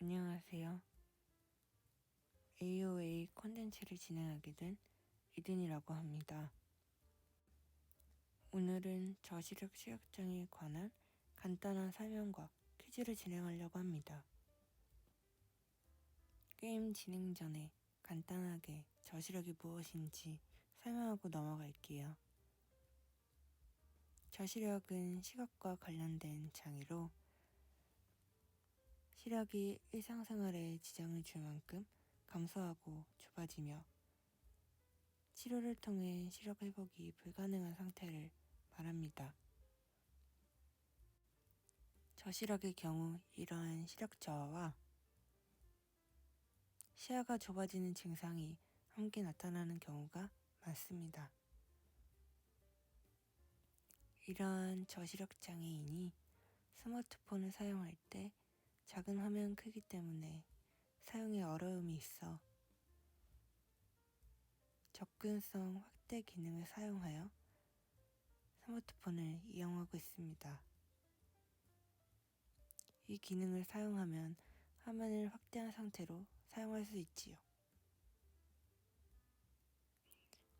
안녕하세요. AOA 콘텐츠를 진행하게 된 이든이라고 합니다. 오늘은 저시력 시각장애에 관한 간단한 설명과 퀴즈를 진행하려고 합니다. 게임 진행 전에 간단하게 저시력이 무엇인지 설명하고 넘어갈게요. 저시력은 시각과 관련된 장애로 시력이 일상생활에 지장을 줄 만큼 감소하고 좁아지며 치료를 통해 시력 회복이 불가능한 상태를 말합니다. 저시력의 경우 이러한 시력 저하와 시야가 좁아지는 증상이 함께 나타나는 경우가 많습니다. 이러한 저시력 장애인이 스마트폰을 사용할 때 작은 화면 크기 때문에 사용에 어려움이 있어 접근성 확대 기능을 사용하여 스마트폰을 이용하고 있습니다. 이 기능을 사용하면 화면을 확대한 상태로 사용할 수 있지요.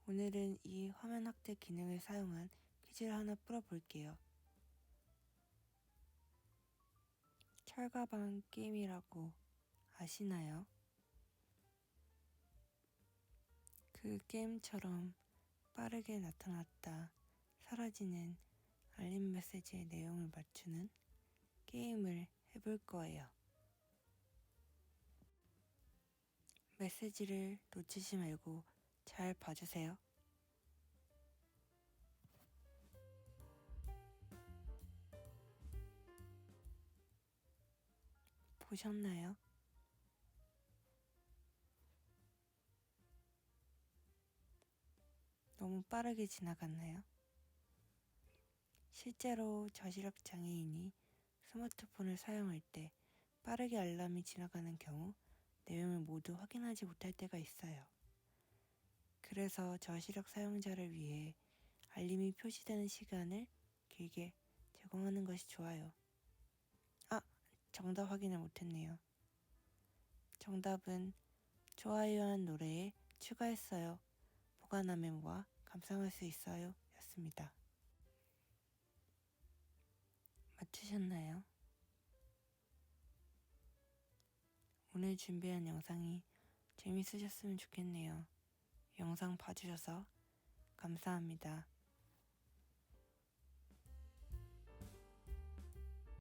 오늘은 이 화면 확대 기능을 사용한 퀴즈를 하나 풀어볼게요. 철가방 게임이라고 아시나요? 그 게임처럼 빠르게 나타났다 사라지는 알림 메시지의 내용을 맞추는 게임을 해볼 거예요. 메시지를 놓치지 말고 잘 봐주세요. 보셨나요? 너무 빠르게 지나갔나요? 실제로 저시력 장애인이 스마트폰을 사용할 때 빠르게 알람이 지나가는 경우 내용을 모두 확인하지 못할 때가 있어요. 그래서 저시력 사용자를 위해 알림이 표시되는 시간을 길게 제공하는 것이 좋아요. 아, 정답 확인을 못했네요. 정답은 좋아요 한 노래에 추가했어요. 보관함에 모아 감상할 수 있어요. 였습니다. 맞추셨나요? 오늘 준비한 영상이 재밌으셨으면 좋겠네요. 영상 봐주셔서 감사합니다.